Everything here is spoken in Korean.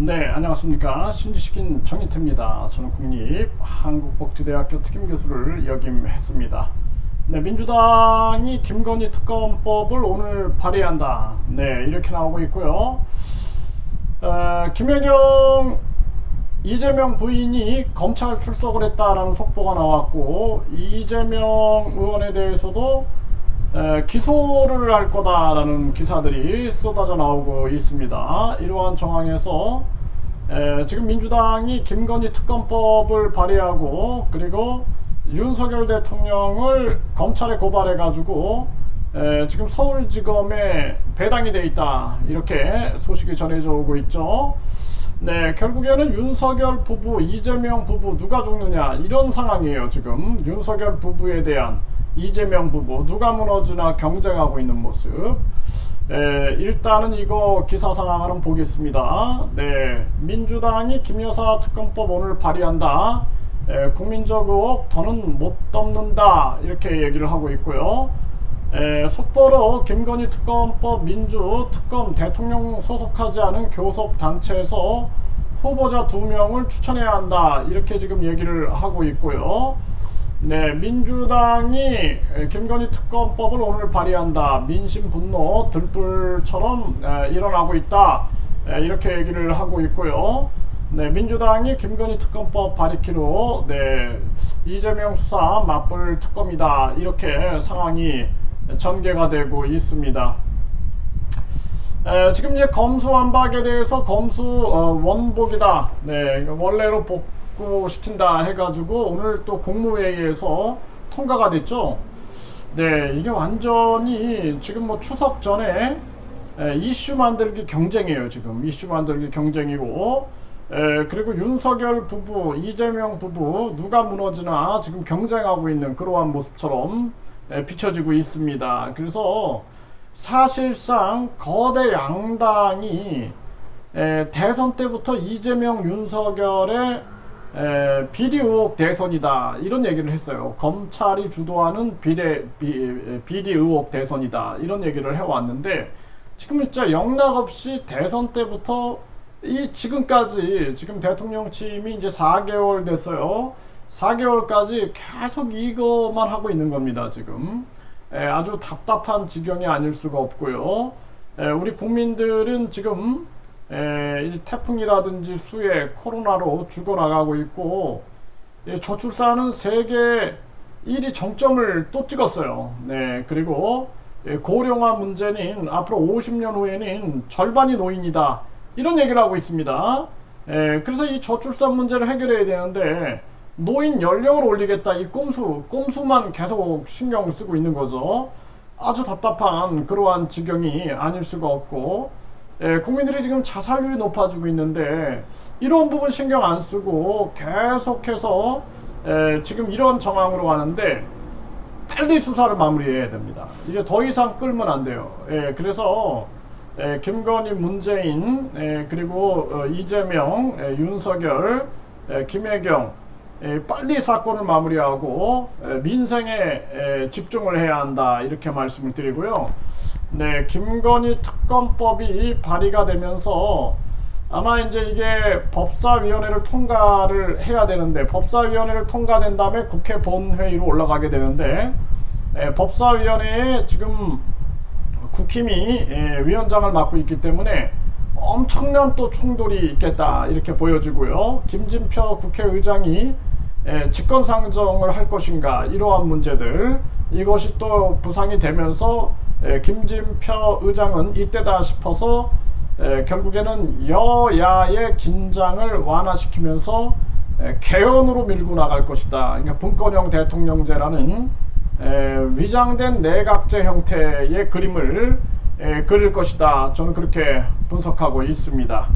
네, 안녕하십니까. 신지식인 정희태입니다. 저는 국립 한국복지대학교 특임교수를 역임했습니다. 네, 민주당이 김건희 특검법을 오늘 발의한다. 네, 이렇게 나오고 있고요. 어, 김혜경 이재명 부인이 검찰 출석을 했다라는 속보가 나왔고 이재명 의원에 대해서도 에, 기소를 할 거다라는 기사들이 쏟아져 나오고 있습니다. 이러한 정황에서 에, 지금 민주당이 김건희 특검법을 발의하고 그리고 윤석열 대통령을 검찰에 고발해 가지고 지금 서울지검에 배당이 돼 있다 이렇게 소식이 전해져 오고 있죠. 네, 결국에는 윤석열 부부, 이재명 부부 누가 죽느냐 이런 상황이에요. 지금 윤석열 부부에 대한 이재명 부부 누가 무너지나 경쟁하고 있는 모습. 에, 일단은 이거 기사 상황을 보겠습니다. 네, 민주당이 김여사 특검법 오늘 발의한다. 에, 국민적 의혹 더는 못 덮는다 이렇게 얘기를 하고 있고요. 에, 속보로 김건희 특검법 민주 특검 대통령 소속하지 않은 교섭 단체에서 후보자 두 명을 추천해야 한다 이렇게 지금 얘기를 하고 있고요. 네, 민주당이 김건희 특검법을 오늘 발의한다. 민심 분노 들불처럼 에, 일어나고 있다. 에, 이렇게 얘기를 하고 있고요. 네, 민주당이 김건희 특검법 발의키로 네, 이재명 수사 맞불 특검이다. 이렇게 상황이 전개가 되고 있습니다. 에, 지금 이제 검수 완박에 대해서 검수 어, 원복이다. 네, 원래로 복 구시킨다 해가지고 오늘 또 국무회의에서 통과가 됐죠. 네, 이게 완전히 지금 뭐 추석 전에 에, 이슈 만들기 경쟁이에요. 지금 이슈 만들기 경쟁이고. 에, 그리고 윤석열 부부, 이재명 부부 누가 무너지나 지금 경쟁하고 있는 그러한 모습처럼 에, 비춰지고 있습니다. 그래서 사실상 거대 양당이 에, 대선 때부터 이재명 윤석열의 에, 비리 의혹 대선이다 이런 얘기를 했어요. 검찰이 주도하는 비례, 비, 비리 의혹 대선이다 이런 얘기를 해왔는데 지금 진짜 영락 없이 대선 때부터 이 지금까지 지금 대통령 취임이 이제 4개월 됐어요. 4개월까지 계속 이거만 하고 있는 겁니다. 지금 에, 아주 답답한 지경이 아닐 수가 없고요. 에, 우리 국민들은 지금 에, 이 태풍이라든지 수해, 코로나로 죽어나가고 있고 예, 저출산은 세계 1위 정점을 또 찍었어요. 네, 그리고 예, 고령화 문제는 앞으로 50년 후에는 절반이 노인이다. 이런 얘기를 하고 있습니다. 예, 그래서 이 저출산 문제를 해결해야 되는데 노인 연령을 올리겠다 이 꼼수 꼼수만 계속 신경을 쓰고 있는 거죠. 아주 답답한 그러한 지경이 아닐 수가 없고 예, 국민들이 지금 자살률이 높아지고 있는데 이런 부분 신경 안 쓰고 계속해서 예, 지금 이런 정황으로 가는데 빨리 수사를 마무리해야 됩니다. 이게 더 이상 끌면 안 돼요. 예, 그래서 에, 김건희, 문재인, 에, 그리고 어, 이재명, 에, 윤석열, 에, 김혜경 에, 빨리 사건을 마무리하고 에, 민생에 에, 집중을 해야 한다 이렇게 말씀을 드리고요. 네, 김건희 특검법이 발의가 되면서 아마 이제 이게 법사위원회를 통과를 해야 되는데 법사위원회를 통과된 다음에 국회 본회의로 올라가게 되는데 에, 법사위원회에 지금 국힘이 예, 위원장을 맡고 있기 때문에 엄청난 또 충돌이 있겠다 이렇게 보여지고요. 김진표 국회의장이 예, 직권상정을 할 것인가 이러한 문제들 이것이 또 부상이 되면서 예, 김진표 의장은 이때다 싶어서 예, 결국에는 여야의 긴장을 완화시키면서 예, 개헌으로 밀고 나갈 것이다. 그러니까 분권형 대통령제라는 에, 위장된 내각제 형태의 그림을 에, 그릴 것이다. 저는 그렇게 분석하고 있습니다.